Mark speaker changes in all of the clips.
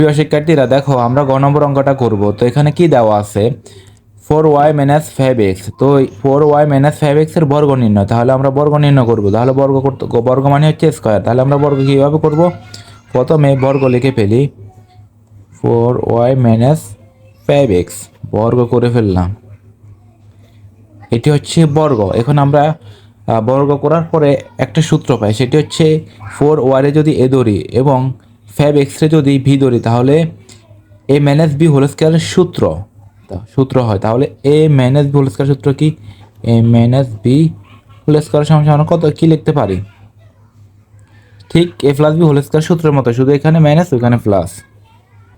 Speaker 1: প্রিয় শিক্ষার্থীরা, দেখো, আমরা গ নম্বর অঙ্কটা করব। তো এখানে কি দেওয়া আছে? Four Y minus five X. তো ফোর ওয়াই মাইনাস ফাইভ এক্সের বর্গ নির্ণয়। তাহলে আমরা বর্গ নির্ণয় করব। তাহলে বর্গ করতে, বর্গ মানে হচ্ছে স্কোয়ার। তাহলে আমরা বর্গ কীভাবে করব? প্রথমে বর্গ লিখে ফেলি। Four Y minus five X. বর্গ করে ফেললাম। এটি হচ্ছে বর্গ। এখন আমরা বর্গ করার পরে একটা সূত্র পাই। সেটি হচ্ছে ফোর ওয়ারে যদি এ ধরি এবং ফাইভ এক্সরে যদি ভি ধরি, তাহলে এ মাইনাস বি হোল স্কোয়ারের সূত্র। সূত্র হয়। তাহলে A minus B whole square সূত্র কি? A minus B whole square সমান সমান কত? কি লিখতে পারি? ঠিক A plus B whole square সূত্রের মতো। শুধু এখানে মাইনাস ওখানে প্লাস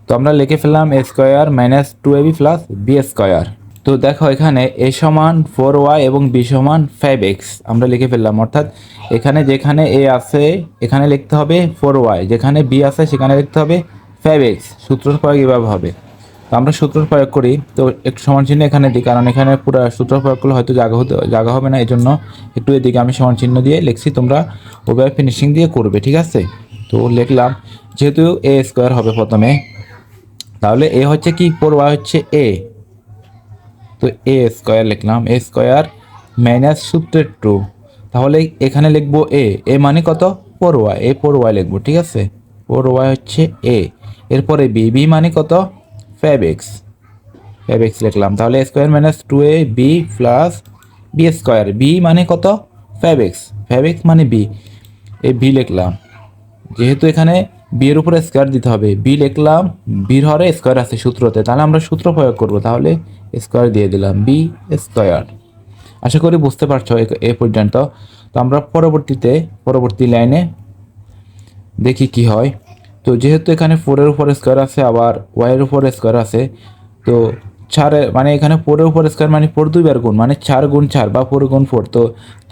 Speaker 1: তো আমরা লিখে ফেললাম A square minus two A B plus B square তো দেখো এখানে এ সমান ফোর ওয়াই এবং বি সমান ফাইভ এক্স আমরা লিখে ফেললাম। অর্থাৎ এখানে যেখানে এ আছে, এখানে লিখতে হবে ফোর ওয়াই যেখানে বি আছে, সেখানে লিখতে হবে ফাইভ এক্স সূত্র প্রয়োগ এভাবে হবে। তো আমরা সূত্র প্রয়োগ করি, তো একটু সমান চিহ্ন এখানে দিই, কারণ এখানে পুরো সূত্র প্রয়োগ করলে হয়তো জায়গা হতে জায়গা হবে না এই জন্য একটু এদিকে আমি সমান চিহ্ন দিয়ে লিখছি, তোমরা ওভাবে ফিনিশিং দিয়ে করবে, ঠিক আছে? তো লিখলাম, যেহেতু এ স্কোয়ার হবে প্রথমে, তাহলে এ হচ্ছে কি? ফোর ওয়াই হচ্ছে এ তো এ স্কোয়ার লিখলাম। এ স্কোয়ার মাইনাস সূত্রের টু তাহলে এখানে লিখব এ এ মানে কত? Four Y A four Y লিখব, ঠিক আছে? ফোর ওয়াই হচ্ছে এ এরপরে বি বি মানে কত? ফাইভ এক্স লিখলাম। তাহলে square minus two A B plus B square B মানে কত? ফাইভ এক্স মানে বি এই বি লিখলাম। যেহেতু এখানে বি এর উপরে স্কোয়ার দিতে হবে। বি লিখলাম বির হরে স্কোয়ার আছে সূত্রতে। তাহলে আমরা সূত্র প্রয়োগ করব। তাহলে স্কোয়ার দিয়ে দিলাম বি স্কোয়ার আশা করি বুঝতে পারছ এ পর্যন্ত। তো আমরা পরবর্তীতে, পরবর্তী লাইনে দেখি কি হয়। তো যেহেতু এখানে ফোরের উপর স্কোয়ার আছে, আবার ওয়াইয়ের উপর স্কোয়ার আছে, তো চারে মানে এখানে ফোরের উপর স্কোয়ার মানে ফোর দুইবার গুণ মানে চার গুণ চার বা ফোর গুণ ফোর তো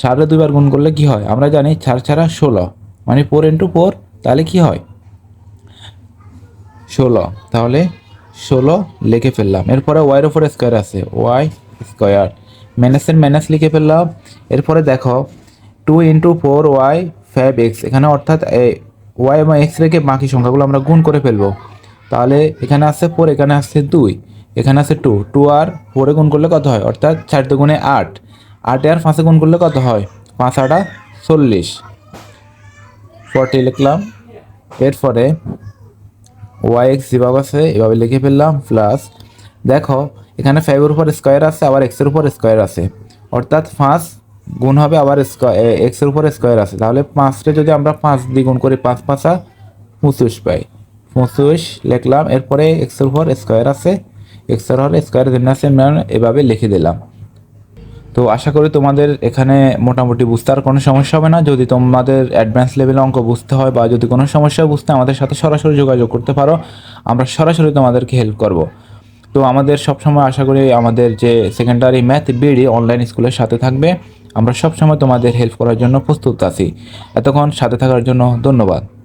Speaker 1: চারে দুইবার গুণ করলে কি হয়? আমরা জানি চার ছাড়া ষোলো। মানে ফোর ইন্টু ফোর তাহলে কি হয়? ষোলো। তাহলে ষোলো লিখে ফেললাম। এরপরে ওয়াইয়ের ওপরে স্কোয়ার আছে। ওয়াই স্কোয়ার মাইনাসের মাইনাস লিখে ফেললাম। এরপরে দেখো two into four Y five X এখানে অর্থাৎ ওয়াই এবং এক্স রেখে বাকি সংখ্যাগুলো আমরা গুণ করে ফেলব। তাহলে এখানে আছে ফোর এখানে আছে দুই। এখানে আছে টু টু আর ফোরে গুণ করলে কত হয়? অর্থাৎ চার দুগুণে আট। আটে আর পাঁচে গুণ করলে কত হয়? পাঁচ আটা চল্লিশ। ফর্টি লিখলাম। এরপরে ওয়াই এক্স যেভাবে আছে, এভাবে লিখে ফেললাম প্লাস দেখো, এখানে ফাইভের উপর স্কোয়ার আছে, আবার এক্সের উপর স্কোয়ার আছে। অর্থাৎ পাঁচ গুণ হবে আবার স্কোয়ার এক্সের উপর স্কোয়ার আছে। তাহলে পাঁচটা যদি আমরা পাঁচ দিয়ে গুণ করি, পাঁচ পাঁচা পঁচিশ পাই। পঁচিশ লিখলাম, এরপরে এক্সের উপর স্কোয়ার আছে এক্সের উপর স্কোয়ার যেমন আছে এভাবে লিখে দিলাম। তো আশা করি তোমাদের এখানে মোটামুটি বুঝতে আর কোনো সমস্যা হবে না। যদি তোমাদের অ্যাডভান্স লেভেলে অঙ্ক বুঝতে হয় বা যদি কোনো সমস্যা বুঝতে আমাদের সাথে সরাসরি যোগাযোগ করতে পারো। আমরা সরাসরি তোমাদেরকে হেল্প করব। তো আমাদের সবসময় আশা করি আমাদের যে সেকেন্ডারি ম্যাথ বিডি অনলাইন স্কুলের সাথে থাকবে। আমরা সবসময় তোমাদের হেল্প করার জন্য প্রস্তুত আছি। এতক্ষণ সাথে থাকার জন্য ধন্যবাদ।